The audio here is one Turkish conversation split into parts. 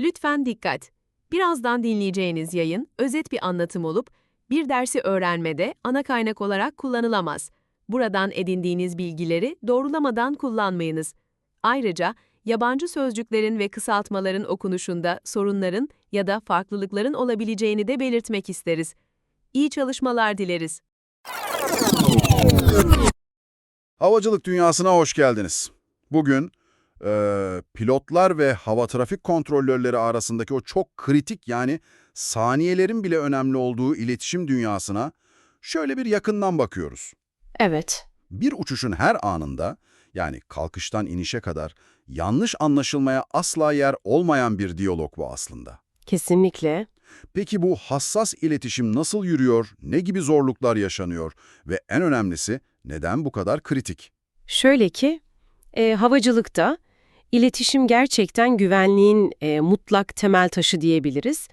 Lütfen dikkat. Birazdan dinleyeceğiniz yayın özet bir anlatım olup bir dersi öğrenmede ana kaynak olarak kullanılamaz. Buradan edindiğiniz bilgileri doğrulamadan kullanmayınız. Ayrıca yabancı sözcüklerin ve kısaltmaların okunuşunda sorunların ya da farklılıkların olabileceğini de belirtmek isteriz. İyi çalışmalar dileriz. Havacılık dünyasına hoş geldiniz. Bugün eee, pilotlar ve hava trafik kontrolörleri arasındaki o çok kritik yani saniyelerin bile önemli olduğu iletişim dünyasına şöyle bir yakından bakıyoruz. Evet. Bir uçuşun her anında yani kalkıştan inişe kadar yanlış anlaşılmaya asla yer olmayan bir diyalog bu aslında. Kesinlikle. Peki bu hassas iletişim nasıl yürüyor, ne gibi zorluklar yaşanıyor ve en önemlisi neden bu kadar kritik? Şöyle ki, e, havacılıkta iletişim gerçekten güvenliğin e, mutlak temel taşı diyebiliriz.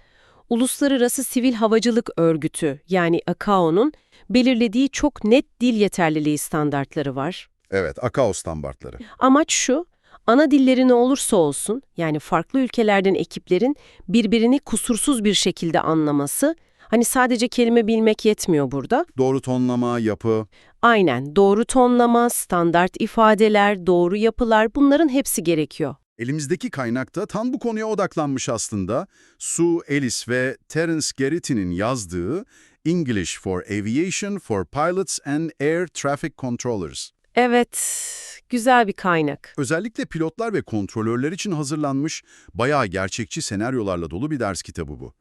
Uluslararası Sivil Havacılık Örgütü yani ICAO'nun belirlediği çok net dil yeterliliği standartları var. Evet, AKAO standartları. Amaç şu, ana dilleri ne olursa olsun, yani farklı ülkelerden ekiplerin birbirini kusursuz bir şekilde anlaması, hani sadece kelime bilmek yetmiyor burada. Doğru tonlama, yapı, Aynen, doğru tonlama, standart ifadeler, doğru yapılar bunların hepsi gerekiyor. Elimizdeki kaynakta tam bu konuya odaklanmış aslında. Sue Ellis ve Terence Gerritti'nin yazdığı English for Aviation for Pilots and Air Traffic Controllers. Evet, güzel bir kaynak. Özellikle pilotlar ve kontrolörler için hazırlanmış bayağı gerçekçi senaryolarla dolu bir ders kitabı bu.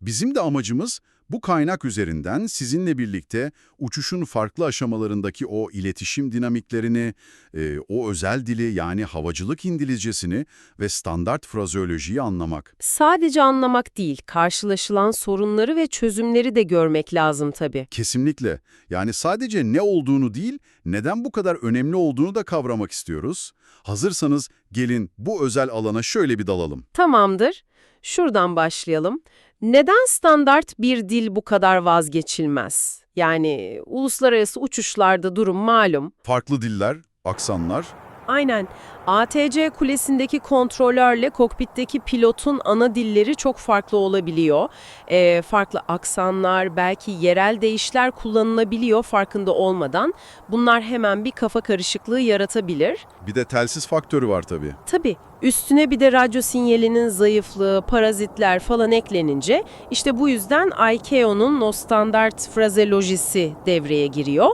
Bizim de amacımız bu kaynak üzerinden sizinle birlikte uçuşun farklı aşamalarındaki o iletişim dinamiklerini, e, o özel dili yani havacılık İngilizcesini ve standart frazeolojiyi anlamak. Sadece anlamak değil, karşılaşılan sorunları ve çözümleri de görmek lazım tabii. Kesinlikle. Yani sadece ne olduğunu değil, neden bu kadar önemli olduğunu da kavramak istiyoruz. Hazırsanız gelin bu özel alana şöyle bir dalalım. Tamamdır. Şuradan başlayalım. Neden standart bir dil bu kadar vazgeçilmez? Yani uluslararası uçuşlarda durum malum. Farklı diller, aksanlar, Aynen. ATC kulesindeki kontrolörle kokpitteki pilotun ana dilleri çok farklı olabiliyor. Ee, farklı aksanlar, belki yerel deyişler kullanılabiliyor farkında olmadan. Bunlar hemen bir kafa karışıklığı yaratabilir. bir de telsiz faktörü var tabii. Tabii üstüne bir de radyo sinyalinin zayıflığı, parazitler falan eklenince işte bu yüzden ICAO'nun o standart frazeolojisi devreye giriyor.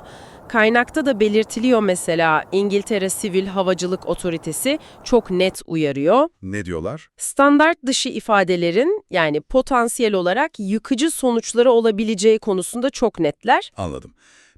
Kaynakta da belirtiliyor mesela İngiltere Sivil Havacılık Otoritesi çok net uyarıyor. Ne diyorlar? Standart dışı ifadelerin yani potansiyel olarak yıkıcı sonuçları olabileceği konusunda çok netler. Anladım.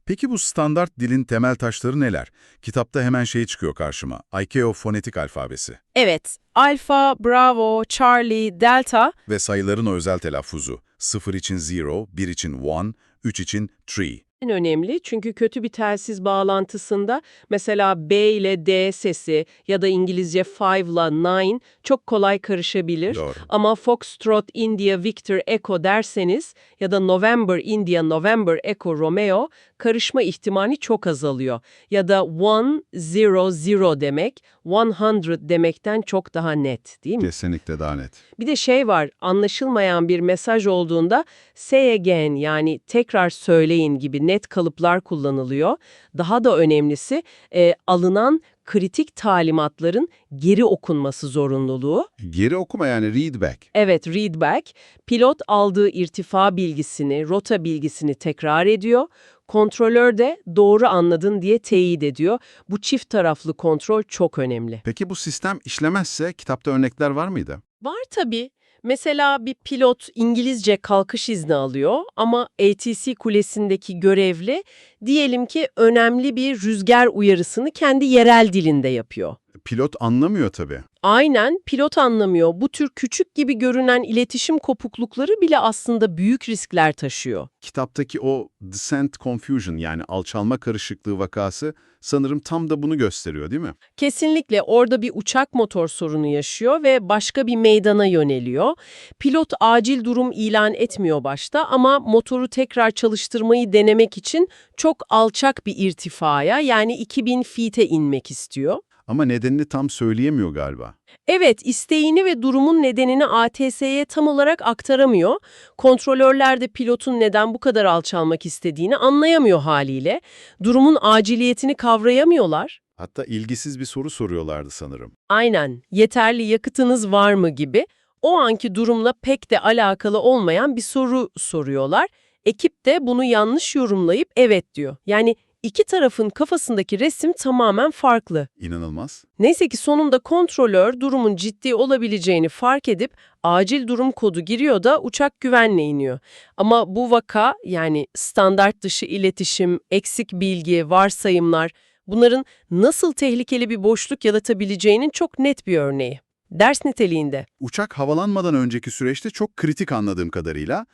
Peki bu standart dilin temel taşları neler? Kitapta hemen şey çıkıyor karşıma. ICAO fonetik alfabesi Evet, Alfa, Bravo, Charlie, Delta ve sayıların o özel telaffuzu. 0 için 0, 1 için 1, 3 için 3. En önemli çünkü kötü bir telsiz bağlantısında mesela B ile D sesi ya da İngilizce five ile nine çok kolay karışabilir. Doğru. Ama Foxtrot India Victor Echo derseniz ya da November India November Echo Romeo karışma ihtimali çok azalıyor. Ya da one zero zero demek 100 demekten çok daha net değil mi? Kesinlikle daha net. Bir de şey var, anlaşılmayan bir mesaj olduğunda say again yani tekrar söyleyin gibi net kalıplar kullanılıyor. Daha da önemlisi e, alınan kritik talimatların geri okunması zorunluluğu. Geri okuma yani read back. Evet, read back, pilot aldığı irtifa bilgisini, rota bilgisini tekrar ediyor. Kontrolör de doğru anladın diye teyit ediyor. Bu çift taraflı kontrol çok önemli. Peki bu sistem işlemezse kitapta örnekler var mıydı? Var tabii. Mesela bir pilot İngilizce kalkış izni alıyor ama ATC kulesindeki görevli diyelim ki önemli bir rüzgar uyarısını kendi yerel dilinde yapıyor. Pilot anlamıyor tabii. Aynen pilot anlamıyor. Bu tür küçük gibi görünen iletişim kopuklukları bile aslında büyük riskler taşıyor. Kitaptaki o descent confusion yani alçalma karışıklığı vakası sanırım tam da bunu gösteriyor değil mi? Kesinlikle orada bir uçak motor sorunu yaşıyor ve başka bir meydana yöneliyor. Pilot acil durum ilan etmiyor başta ama motoru tekrar çalıştırmayı denemek için çok alçak bir irtifaya yani 2000 feet'e inmek istiyor. Ama nedenini tam söyleyemiyor galiba. Evet, isteğini ve durumun nedenini ATS'ye tam olarak aktaramıyor. Kontrolörler de pilotun neden bu kadar alçalmak istediğini anlayamıyor haliyle. Durumun aciliyetini kavrayamıyorlar. Hatta ilgisiz bir soru soruyorlardı sanırım. Aynen, yeterli yakıtınız var mı gibi o anki durumla pek de alakalı olmayan bir soru soruyorlar. Ekip de bunu yanlış yorumlayıp evet diyor. Yani iki tarafın kafasındaki resim tamamen farklı. İnanılmaz. Neyse ki sonunda kontrolör durumun ciddi olabileceğini fark edip acil durum kodu giriyor da uçak güvenle iniyor. Ama bu vaka yani standart dışı iletişim, eksik bilgi, varsayımlar bunların nasıl tehlikeli bir boşluk yaratabileceğinin çok net bir örneği. Ders niteliğinde. Uçak havalanmadan önceki süreçte çok kritik anladığım kadarıyla.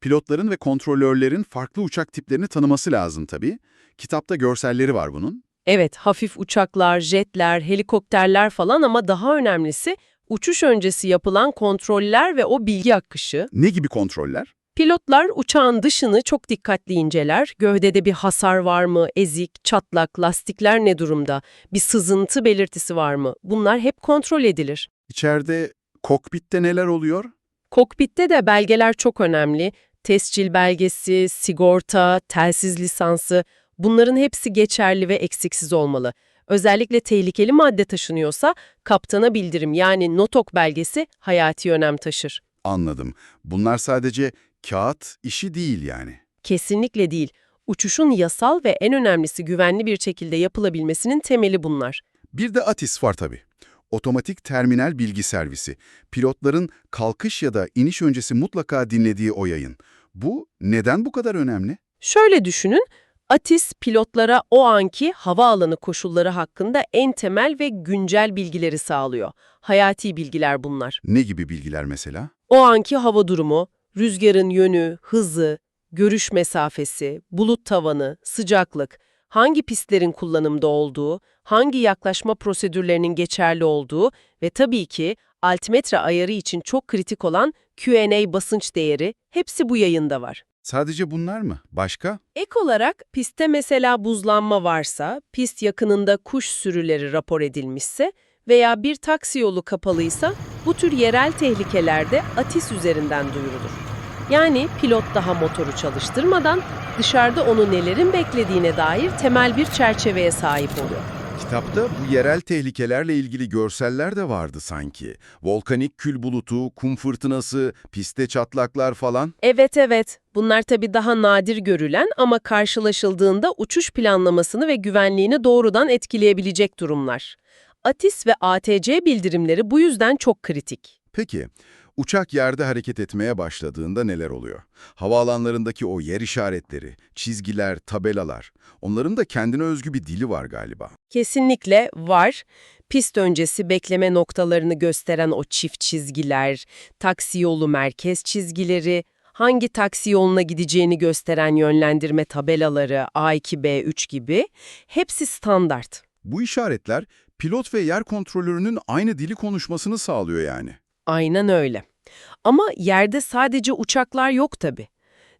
Pilotların ve kontrolörlerin farklı uçak tiplerini tanıması lazım tabii. Kitapta görselleri var bunun. Evet, hafif uçaklar, jetler, helikopterler falan ama daha önemlisi uçuş öncesi yapılan kontroller ve o bilgi akışı. Ne gibi kontroller? Pilotlar uçağın dışını çok dikkatli inceler. Gövdede bir hasar var mı, ezik, çatlak, lastikler ne durumda, bir sızıntı belirtisi var mı? Bunlar hep kontrol edilir. İçeride kokpitte neler oluyor? Kokpitte de belgeler çok önemli. Tescil belgesi, sigorta, telsiz lisansı bunların hepsi geçerli ve eksiksiz olmalı. Özellikle tehlikeli madde taşınıyorsa kaptana bildirim yani notok belgesi hayati önem taşır. Anladım. Bunlar sadece kağıt işi değil yani. Kesinlikle değil. Uçuşun yasal ve en önemlisi güvenli bir şekilde yapılabilmesinin temeli bunlar. Bir de ATIS var tabii. Otomatik Terminal Bilgi Servisi. Pilotların kalkış ya da iniş öncesi mutlaka dinlediği o yayın. Bu neden bu kadar önemli? Şöyle düşünün, ATIS pilotlara o anki havaalanı koşulları hakkında en temel ve güncel bilgileri sağlıyor. Hayati bilgiler bunlar. Ne gibi bilgiler mesela? O anki hava durumu, rüzgarın yönü, hızı, görüş mesafesi, bulut tavanı, sıcaklık, hangi pistlerin kullanımda olduğu, hangi yaklaşma prosedürlerinin geçerli olduğu ve tabii ki altimetre ayarı için çok kritik olan Q&A basınç değeri hepsi bu yayında var. Sadece bunlar mı? Başka? Ek olarak pistte mesela buzlanma varsa, pist yakınında kuş sürüleri rapor edilmişse veya bir taksi yolu kapalıysa bu tür yerel tehlikelerde ATIS üzerinden duyurulur. Yani pilot daha motoru çalıştırmadan dışarıda onu nelerin beklediğine dair temel bir çerçeveye sahip oluyor. Kitapta bu yerel tehlikelerle ilgili görseller de vardı sanki. Volkanik kül bulutu, kum fırtınası, piste çatlaklar falan. Evet evet, bunlar tabii daha nadir görülen ama karşılaşıldığında uçuş planlamasını ve güvenliğini doğrudan etkileyebilecek durumlar. ATIS ve ATC bildirimleri bu yüzden çok kritik. Peki, uçak yerde hareket etmeye başladığında neler oluyor? Havaalanlarındaki o yer işaretleri, çizgiler, tabelalar, onların da kendine özgü bir dili var galiba. Kesinlikle var. Pist öncesi bekleme noktalarını gösteren o çift çizgiler, taksi yolu merkez çizgileri, hangi taksi yoluna gideceğini gösteren yönlendirme tabelaları A2, B3 gibi hepsi standart. Bu işaretler pilot ve yer kontrolörünün aynı dili konuşmasını sağlıyor yani. Aynen öyle. Ama yerde sadece uçaklar yok tabii.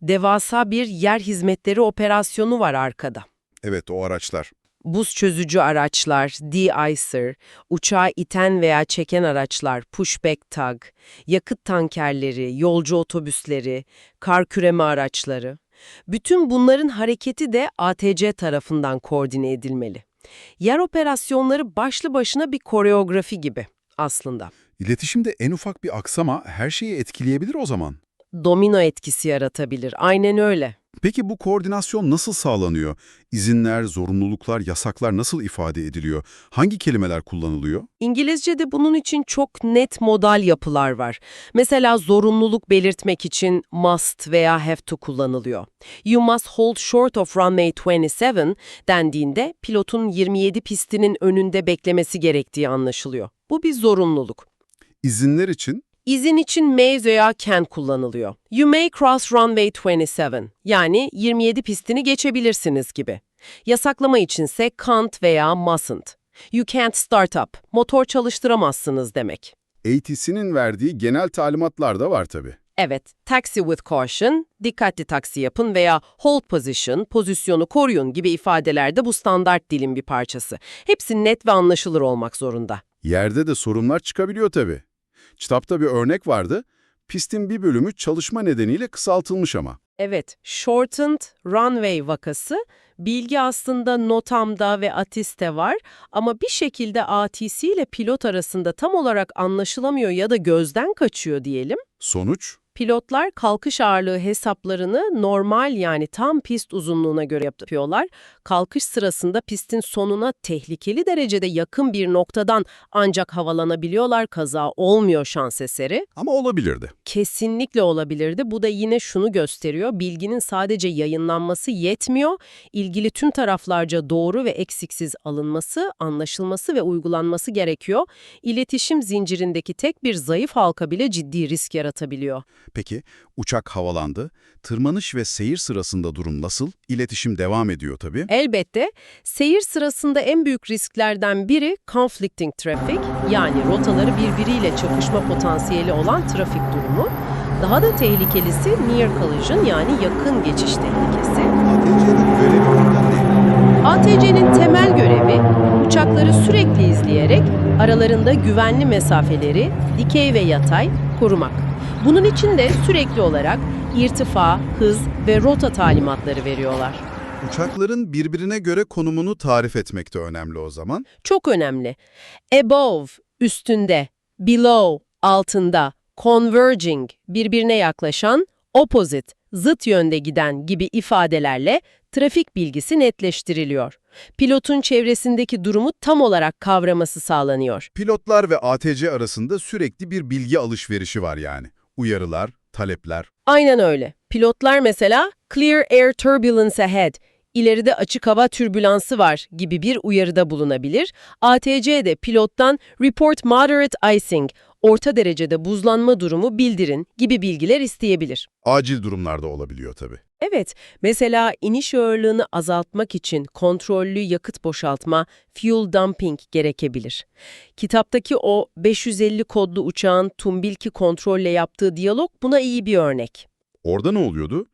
Devasa bir yer hizmetleri operasyonu var arkada. Evet o araçlar. Buz çözücü araçlar, de-icer, uçağı iten veya çeken araçlar, pushback tug, yakıt tankerleri, yolcu otobüsleri, kar küreme araçları. Bütün bunların hareketi de ATC tarafından koordine edilmeli. Yer operasyonları başlı başına bir koreografi gibi aslında. İletişimde en ufak bir aksama her şeyi etkileyebilir o zaman. Domino etkisi yaratabilir. Aynen öyle. Peki bu koordinasyon nasıl sağlanıyor? İzinler, zorunluluklar, yasaklar nasıl ifade ediliyor? Hangi kelimeler kullanılıyor? İngilizce'de bunun için çok net modal yapılar var. Mesela zorunluluk belirtmek için must veya have to kullanılıyor. You must hold short of runway 27 dendiğinde pilotun 27 pistinin önünde beklemesi gerektiği anlaşılıyor. Bu bir zorunluluk. İzinler için İzin için may veya can kullanılıyor. You may cross runway 27 yani 27 pistini geçebilirsiniz gibi. Yasaklama içinse can't veya mustn't. You can't start up, motor çalıştıramazsınız demek. ATC'nin verdiği genel talimatlar da var tabii. Evet, taxi with caution, dikkatli taksi yapın veya hold position, pozisyonu koruyun gibi ifadeler de bu standart dilin bir parçası. Hepsi net ve anlaşılır olmak zorunda. Yerde de sorunlar çıkabiliyor tabii. Kitapta bir örnek vardı. Pistin bir bölümü çalışma nedeniyle kısaltılmış ama. Evet, shortened runway vakası, bilgi aslında NOTAM'da ve ATIS'te var ama bir şekilde ATC ile pilot arasında tam olarak anlaşılamıyor ya da gözden kaçıyor diyelim. Sonuç? Pilotlar kalkış ağırlığı hesaplarını normal yani tam pist uzunluğuna göre yapıyorlar. Kalkış sırasında pistin sonuna tehlikeli derecede yakın bir noktadan ancak havalanabiliyorlar. Kaza olmuyor şans eseri. Ama olabilirdi. Kesinlikle olabilirdi. Bu da yine şunu gösteriyor. Bilginin sadece yayınlanması yetmiyor. İlgili tüm taraflarca doğru ve eksiksiz alınması, anlaşılması ve uygulanması gerekiyor. İletişim zincirindeki tek bir zayıf halka bile ciddi risk yaratabiliyor. Peki uçak havalandı. Tırmanış ve seyir sırasında durum nasıl? İletişim devam ediyor tabii. Elbette seyir sırasında en büyük risklerden biri conflicting traffic yani rotaları birbiriyle çakışma potansiyeli olan trafik durumu. Daha da tehlikelisi near collision yani yakın geçiş tehlikesi. ATC'nin görevi orada ne? ATC'nin temel görevi uçakları sürekli izleyerek aralarında güvenli mesafeleri dikey ve yatay korumak. Bunun için de sürekli olarak irtifa, hız ve rota talimatları veriyorlar. Uçakların birbirine göre konumunu tarif etmek de önemli o zaman. Çok önemli. Above, üstünde, below, altında, converging, birbirine yaklaşan, opposite, zıt yönde giden gibi ifadelerle trafik bilgisi netleştiriliyor. Pilotun çevresindeki durumu tam olarak kavraması sağlanıyor. Pilotlar ve ATC arasında sürekli bir bilgi alışverişi var yani. Uyarılar, talepler. Aynen öyle. Pilotlar mesela clear air turbulence ahead, ileride açık hava türbülansı var gibi bir uyarıda bulunabilir. ATC de pilottan report moderate icing, orta derecede buzlanma durumu bildirin gibi bilgiler isteyebilir. Acil durumlarda olabiliyor tabii. Evet, mesela iniş ağırlığını azaltmak için kontrollü yakıt boşaltma, fuel dumping gerekebilir. Kitaptaki o 550 kodlu uçağın Tumbilki kontrolle yaptığı diyalog buna iyi bir örnek. Orada ne oluyordu?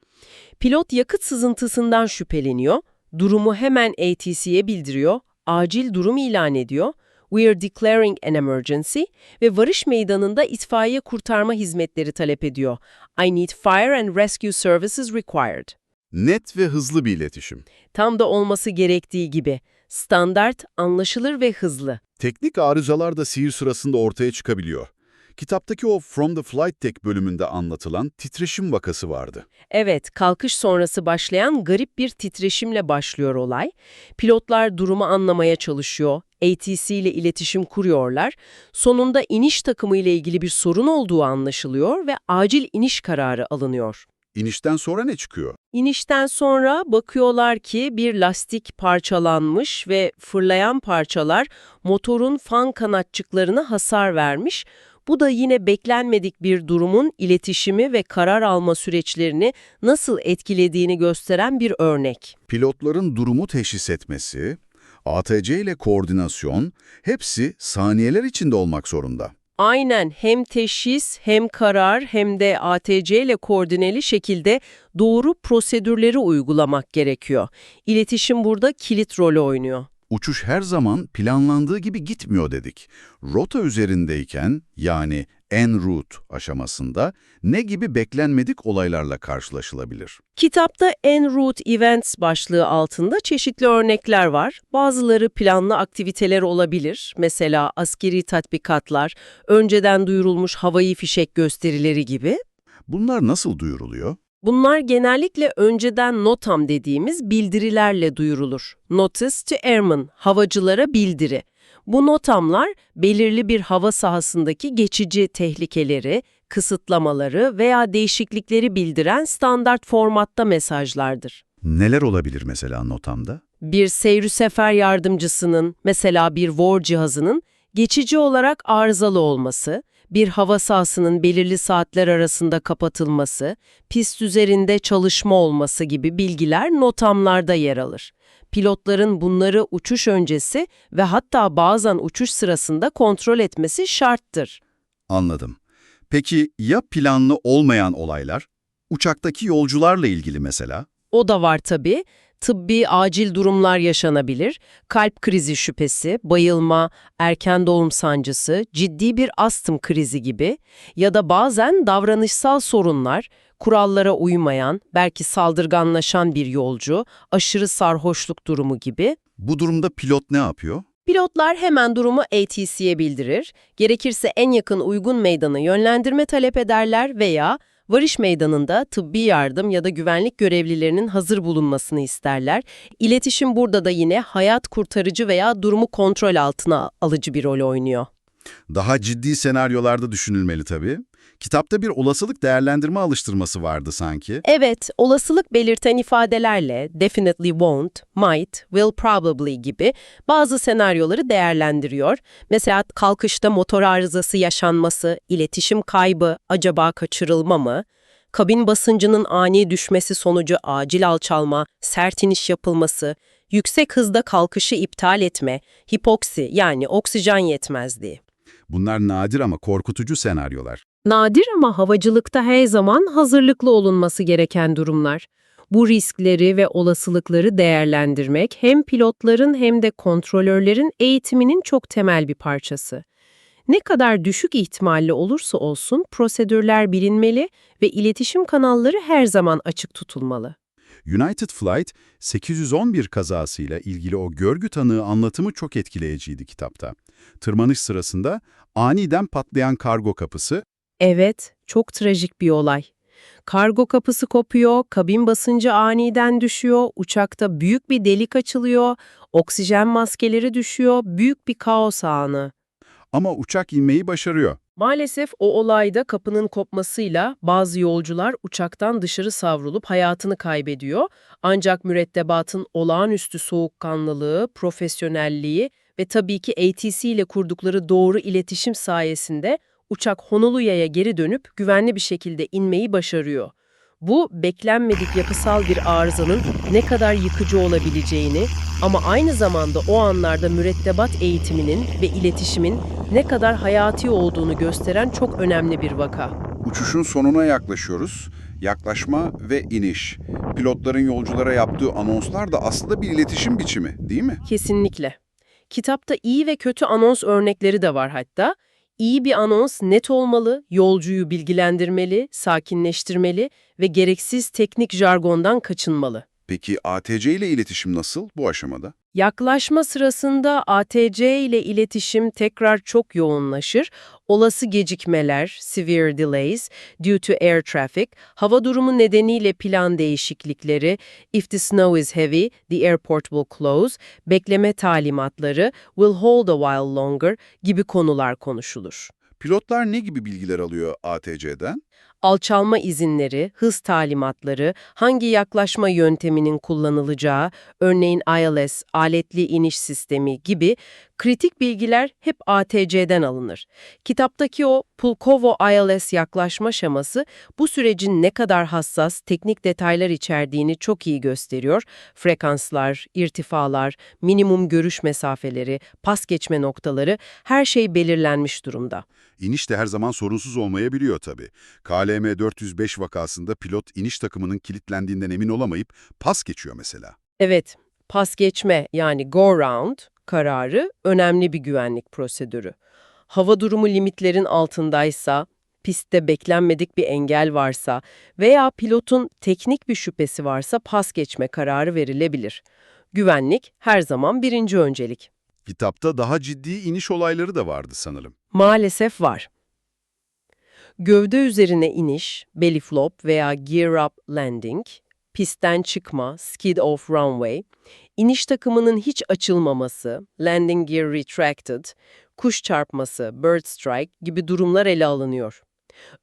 Pilot yakıt sızıntısından şüpheleniyor, durumu hemen ATC'ye bildiriyor, acil durum ilan ediyor, we are declaring an emergency ve varış meydanında itfaiye kurtarma hizmetleri talep ediyor. I need fire and rescue services required. Net ve hızlı bir iletişim. Tam da olması gerektiği gibi. Standart, anlaşılır ve hızlı. Teknik arızalar da seyir sırasında ortaya çıkabiliyor. Kitaptaki o From the Flight Deck bölümünde anlatılan titreşim vakası vardı. Evet, kalkış sonrası başlayan garip bir titreşimle başlıyor olay. Pilotlar durumu anlamaya çalışıyor, ATC ile iletişim kuruyorlar. Sonunda iniş takımı ile ilgili bir sorun olduğu anlaşılıyor ve acil iniş kararı alınıyor. İnişten sonra ne çıkıyor? İnişten sonra bakıyorlar ki bir lastik parçalanmış ve fırlayan parçalar motorun fan kanatçıklarına hasar vermiş. Bu da yine beklenmedik bir durumun iletişimi ve karar alma süreçlerini nasıl etkilediğini gösteren bir örnek. Pilotların durumu teşhis etmesi, ATC ile koordinasyon hepsi saniyeler içinde olmak zorunda. Aynen hem teşhis hem karar hem de ATC ile koordineli şekilde doğru prosedürleri uygulamak gerekiyor. İletişim burada kilit rolü oynuyor. Uçuş her zaman planlandığı gibi gitmiyor dedik. Rota üzerindeyken yani en route aşamasında ne gibi beklenmedik olaylarla karşılaşılabilir? Kitapta En Route Events başlığı altında çeşitli örnekler var. Bazıları planlı aktiviteler olabilir. Mesela askeri tatbikatlar, önceden duyurulmuş havai fişek gösterileri gibi. Bunlar nasıl duyuruluyor? Bunlar genellikle önceden NOTAM dediğimiz bildirilerle duyurulur. Notice to Airmen, havacılara bildiri. Bu NOTAM'lar belirli bir hava sahasındaki geçici tehlikeleri, kısıtlamaları veya değişiklikleri bildiren standart formatta mesajlardır. Neler olabilir mesela notamda? Bir seyri sefer yardımcısının, mesela bir VOR cihazının geçici olarak arızalı olması, bir hava sahasının belirli saatler arasında kapatılması, pist üzerinde çalışma olması gibi bilgiler notamlarda yer alır. Pilotların bunları uçuş öncesi ve hatta bazen uçuş sırasında kontrol etmesi şarttır. Anladım. Peki ya planlı olmayan olaylar? Uçaktaki yolcularla ilgili mesela? O da var tabii. Tıbbi acil durumlar yaşanabilir. Kalp krizi şüphesi, bayılma, erken doğum sancısı, ciddi bir astım krizi gibi ya da bazen davranışsal sorunlar, kurallara uymayan, belki saldırganlaşan bir yolcu, aşırı sarhoşluk durumu gibi. Bu durumda pilot ne yapıyor? Pilotlar hemen durumu ATC'ye bildirir, gerekirse en yakın uygun meydana yönlendirme talep ederler veya varış meydanında tıbbi yardım ya da güvenlik görevlilerinin hazır bulunmasını isterler. İletişim burada da yine hayat kurtarıcı veya durumu kontrol altına alıcı bir rol oynuyor. Daha ciddi senaryolarda düşünülmeli tabii. Kitapta bir olasılık değerlendirme alıştırması vardı sanki. Evet, olasılık belirten ifadelerle definitely won't, might, will probably gibi bazı senaryoları değerlendiriyor. Mesela kalkışta motor arızası yaşanması, iletişim kaybı, acaba kaçırılma mı? Kabin basıncının ani düşmesi sonucu acil alçalma, sert iniş yapılması, yüksek hızda kalkışı iptal etme, hipoksi yani oksijen yetmezliği. Bunlar nadir ama korkutucu senaryolar. Nadir ama havacılıkta her zaman hazırlıklı olunması gereken durumlar. Bu riskleri ve olasılıkları değerlendirmek hem pilotların hem de kontrolörlerin eğitiminin çok temel bir parçası. Ne kadar düşük ihtimalli olursa olsun prosedürler bilinmeli ve iletişim kanalları her zaman açık tutulmalı. United Flight 811 kazasıyla ilgili o görgü tanığı anlatımı çok etkileyiciydi kitapta. Tırmanış sırasında aniden patlayan kargo kapısı Evet, çok trajik bir olay. Kargo kapısı kopuyor, kabin basıncı aniden düşüyor, uçakta büyük bir delik açılıyor, oksijen maskeleri düşüyor, büyük bir kaos anı. ama uçak inmeyi başarıyor. Maalesef o olayda kapının kopmasıyla bazı yolcular uçaktan dışarı savrulup hayatını kaybediyor. Ancak mürettebatın olağanüstü soğukkanlılığı, profesyonelliği ve tabii ki ATC ile kurdukları doğru iletişim sayesinde uçak Honolulu'ya geri dönüp güvenli bir şekilde inmeyi başarıyor. Bu beklenmedik yapısal bir arızanın ne kadar yıkıcı olabileceğini ama aynı zamanda o anlarda mürettebat eğitiminin ve iletişimin ne kadar hayati olduğunu gösteren çok önemli bir vaka. Uçuşun sonuna yaklaşıyoruz. Yaklaşma ve iniş. Pilotların yolculara yaptığı anonslar da aslında bir iletişim biçimi, değil mi? Kesinlikle. Kitapta iyi ve kötü anons örnekleri de var hatta. İyi bir anons net olmalı, yolcuyu bilgilendirmeli, sakinleştirmeli ve gereksiz teknik jargondan kaçınmalı. Peki ATC ile iletişim nasıl bu aşamada? Yaklaşma sırasında ATC ile iletişim tekrar çok yoğunlaşır. Olası gecikmeler, severe delays, due to air traffic, hava durumu nedeniyle plan değişiklikleri, if the snow is heavy, the airport will close, bekleme talimatları, will hold a while longer gibi konular konuşulur. Pilotlar ne gibi bilgiler alıyor ATC'den? alçalma izinleri, hız talimatları, hangi yaklaşma yönteminin kullanılacağı, örneğin ILS, aletli iniş sistemi gibi kritik bilgiler hep ATC'den alınır. Kitaptaki o Pulkovo ILS yaklaşma şeması bu sürecin ne kadar hassas, teknik detaylar içerdiğini çok iyi gösteriyor. Frekanslar, irtifalar, minimum görüş mesafeleri, pas geçme noktaları her şey belirlenmiş durumda. İniş de her zaman sorunsuz olmayabiliyor tabii. KLM 405 vakasında pilot iniş takımının kilitlendiğinden emin olamayıp pas geçiyor mesela. Evet, pas geçme yani go round kararı önemli bir güvenlik prosedürü. Hava durumu limitlerin altındaysa, pistte beklenmedik bir engel varsa veya pilotun teknik bir şüphesi varsa pas geçme kararı verilebilir. Güvenlik her zaman birinci öncelik. Kitapta daha ciddi iniş olayları da vardı sanırım. Maalesef var. Gövde üzerine iniş, belly flop veya gear up landing, pistten çıkma, skid off runway, iniş takımının hiç açılmaması, landing gear retracted, kuş çarpması, bird strike gibi durumlar ele alınıyor.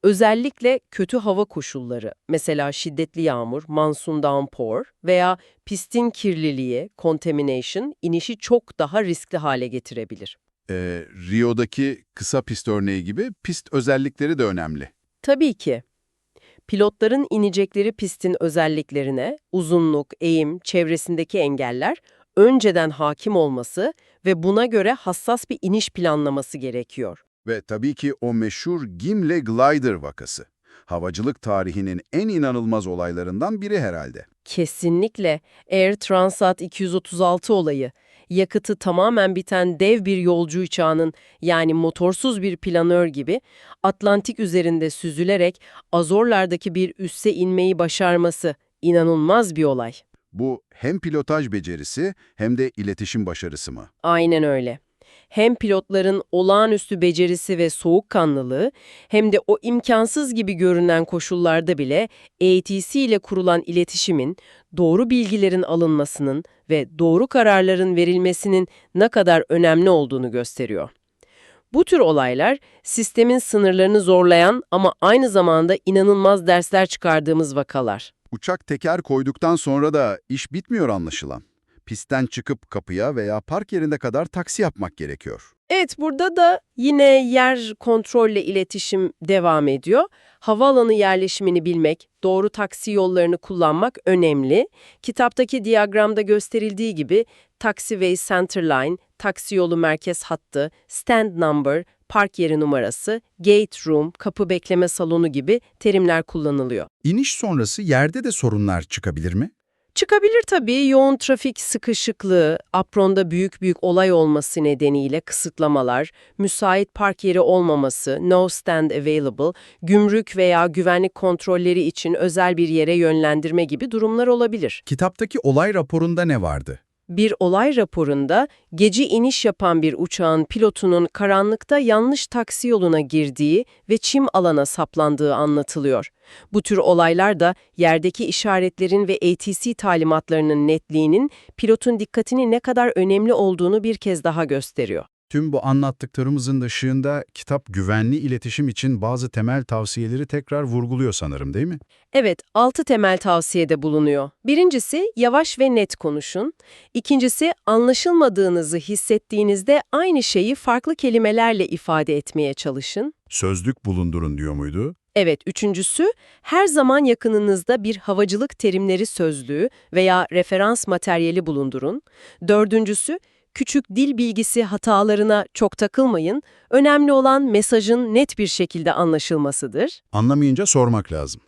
Özellikle kötü hava koşulları, mesela şiddetli yağmur, monsoon downpour veya pistin kirliliği, contamination, inişi çok daha riskli hale getirebilir. Ee, Rio'daki kısa pist örneği gibi pist özellikleri de önemli. Tabii ki. Pilotların inecekleri pistin özelliklerine, uzunluk, eğim, çevresindeki engeller önceden hakim olması ve buna göre hassas bir iniş planlaması gerekiyor. Ve tabii ki o meşhur Gimle Glider vakası. Havacılık tarihinin en inanılmaz olaylarından biri herhalde. Kesinlikle Air Transat 236 olayı. Yakıtı tamamen biten dev bir yolcu uçağının yani motorsuz bir planör gibi Atlantik üzerinde süzülerek Azorlardaki bir üsse inmeyi başarması inanılmaz bir olay. Bu hem pilotaj becerisi hem de iletişim başarısı mı? Aynen öyle. Hem pilotların olağanüstü becerisi ve soğukkanlılığı hem de o imkansız gibi görünen koşullarda bile ATC ile kurulan iletişimin, doğru bilgilerin alınmasının ve doğru kararların verilmesinin ne kadar önemli olduğunu gösteriyor. Bu tür olaylar sistemin sınırlarını zorlayan ama aynı zamanda inanılmaz dersler çıkardığımız vakalar. Uçak teker koyduktan sonra da iş bitmiyor anlaşılan. Pistten çıkıp kapıya veya park yerine kadar taksi yapmak gerekiyor. Evet, burada da yine yer kontrolle iletişim devam ediyor. Havaalanı yerleşimini bilmek, doğru taksi kullanmak önemli. Kitaptaki diyagramda gösterildiği gibi Taxiway Centerline, taksi yolu merkez hattı, stand number, park yeri numarası, gate room, kapı bekleme salonu gibi terimler kullanılıyor. İniş sonrası yerde de sorunlar çıkabilir mi? Çıkabilir tabii yoğun trafik sıkışıklığı, apronda büyük büyük olay olması nedeniyle kısıtlamalar, müsait park yeri olmaması, no stand available, gümrük veya güvenlik kontrolleri için özel bir yere yönlendirme gibi durumlar olabilir. Kitaptaki olay raporunda ne vardı? Bir olay raporunda gece iniş yapan bir uçağın pilotunun karanlıkta yanlış taksi yoluna girdiği ve çim alana saplandığı anlatılıyor. Bu tür olaylar da yerdeki işaretlerin ve ATC talimatlarının netliğinin pilotun dikkatini ne kadar önemli olduğunu bir kez daha gösteriyor. Tüm bu anlattıklarımızın ışığında kitap güvenli iletişim için bazı temel tavsiyeleri tekrar vurguluyor sanırım değil mi? Evet, altı temel tavsiyede bulunuyor. Birincisi, yavaş ve net konuşun. İkincisi, anlaşılmadığınızı hissettiğinizde aynı şeyi farklı kelimelerle ifade etmeye çalışın. Sözlük bulundurun diyor muydu? Evet, üçüncüsü, her zaman yakınınızda bir havacılık terimleri sözlüğü veya referans materyali bulundurun. Dördüncüsü, küçük dil bilgisi hatalarına çok takılmayın. Önemli olan mesajın net bir şekilde anlaşılmasıdır. Anlamayınca sormak lazım.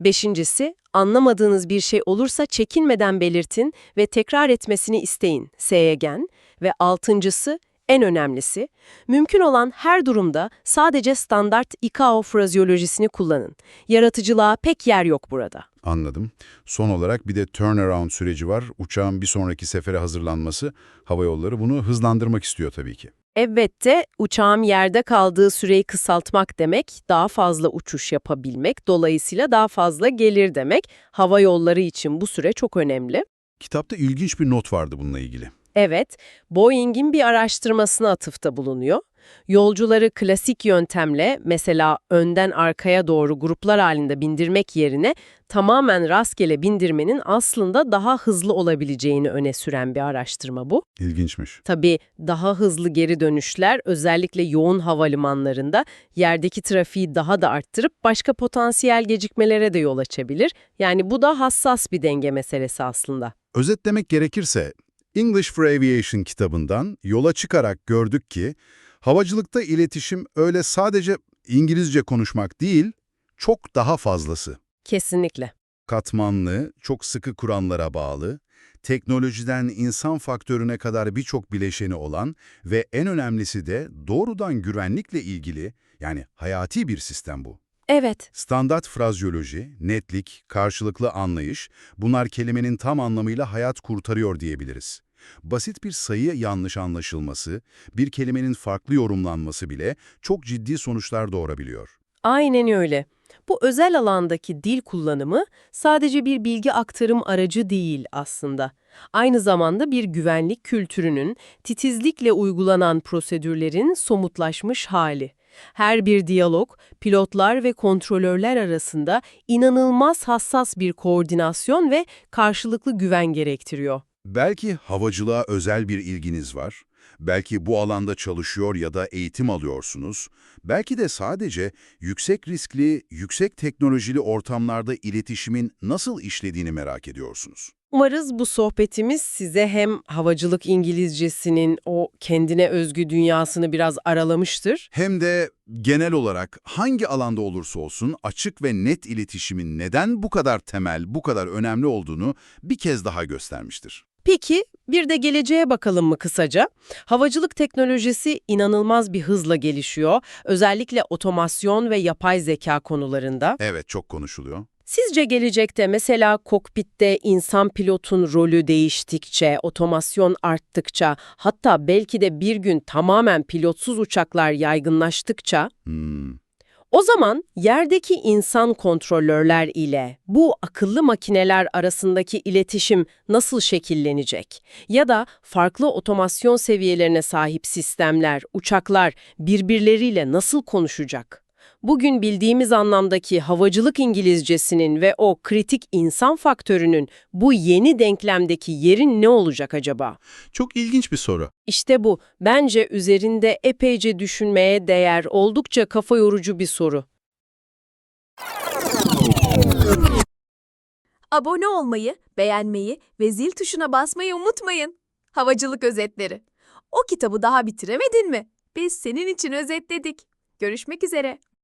Beşincisi, anlamadığınız bir şey olursa çekinmeden belirtin ve tekrar etmesini isteyin. Seyegen. Ve altıncısı, en önemlisi, mümkün olan her durumda sadece standart ICAO frazyolojisini kullanın. Yaratıcılığa pek yer yok burada. Anladım. Son olarak bir de turnaround süreci var. Uçağın bir sonraki sefere hazırlanması. Hava yolları bunu hızlandırmak istiyor tabii ki. Evet de uçağın yerde kaldığı süreyi kısaltmak demek, daha fazla uçuş yapabilmek, dolayısıyla daha fazla gelir demek. Hava yolları için bu süre çok önemli. Kitapta ilginç bir not vardı bununla ilgili. Evet, Boeing'in bir araştırmasına atıfta bulunuyor. Yolcuları klasik yöntemle mesela önden arkaya doğru gruplar halinde bindirmek yerine tamamen rastgele bindirmenin aslında daha hızlı olabileceğini öne süren bir araştırma bu. İlginçmiş. Tabii daha hızlı geri dönüşler özellikle yoğun havalimanlarında yerdeki trafiği daha da arttırıp başka potansiyel gecikmelere de yol açabilir. Yani bu da hassas bir denge meselesi aslında. Özetlemek gerekirse, English for Aviation kitabından yola çıkarak gördük ki, havacılıkta iletişim öyle sadece İngilizce konuşmak değil, çok daha fazlası. Kesinlikle. Katmanlı, çok sıkı kuranlara bağlı, teknolojiden insan faktörüne kadar birçok bileşeni olan ve en önemlisi de doğrudan güvenlikle ilgili, yani hayati bir sistem bu. Evet. Standart frazyoloji, netlik, karşılıklı anlayış, bunlar kelimenin tam anlamıyla hayat kurtarıyor diyebiliriz. Basit bir sayı yanlış anlaşılması, bir kelimenin farklı yorumlanması bile çok ciddi sonuçlar doğurabiliyor. Aynen öyle. Bu özel alandaki dil kullanımı sadece bir bilgi aktarım aracı değil aslında. Aynı zamanda bir güvenlik kültürünün, titizlikle uygulanan prosedürlerin somutlaşmış hali. Her bir diyalog, pilotlar ve kontrolörler arasında inanılmaz hassas bir koordinasyon ve karşılıklı güven gerektiriyor. Belki havacılığa özel bir ilginiz var Belki bu alanda çalışıyor ya da eğitim alıyorsunuz. Belki de sadece yüksek riskli, yüksek teknolojili ortamlarda iletişimin nasıl işlediğini merak ediyorsunuz. Umarız bu sohbetimiz size hem havacılık İngilizcesinin o kendine özgü dünyasını biraz aralamıştır. Hem de genel olarak hangi alanda olursa olsun açık ve net iletişimin neden bu kadar temel, bu kadar önemli olduğunu bir kez daha göstermiştir. Peki bir de geleceğe bakalım mı kısaca? Havacılık teknolojisi inanılmaz bir hızla gelişiyor. Özellikle otomasyon ve yapay zeka konularında. Evet, çok konuşuluyor. Sizce gelecekte mesela kokpitte insan pilotun rolü değiştikçe, otomasyon arttıkça, hatta belki de bir gün tamamen pilotsuz uçaklar yaygınlaştıkça, Hmm. O zaman yerdeki insan kontrolörler ile bu akıllı makineler arasındaki iletişim nasıl şekillenecek? Ya da farklı otomasyon seviyelerine sahip sistemler, uçaklar birbirleriyle nasıl konuşacak? Bugün bildiğimiz anlamdaki havacılık İngilizcesinin ve o kritik insan faktörünün bu yeni denklemdeki yerin ne olacak acaba? Çok ilginç bir soru. İşte bu. Bence üzerinde epeyce düşünmeye değer, oldukça kafa yorucu bir soru. Abone olmayı, beğenmeyi ve zil tuşuna basmayı unutmayın. Havacılık özetleri. O kitabı daha bitiremedin mi? Biz senin için özetledik. Görüşmek üzere.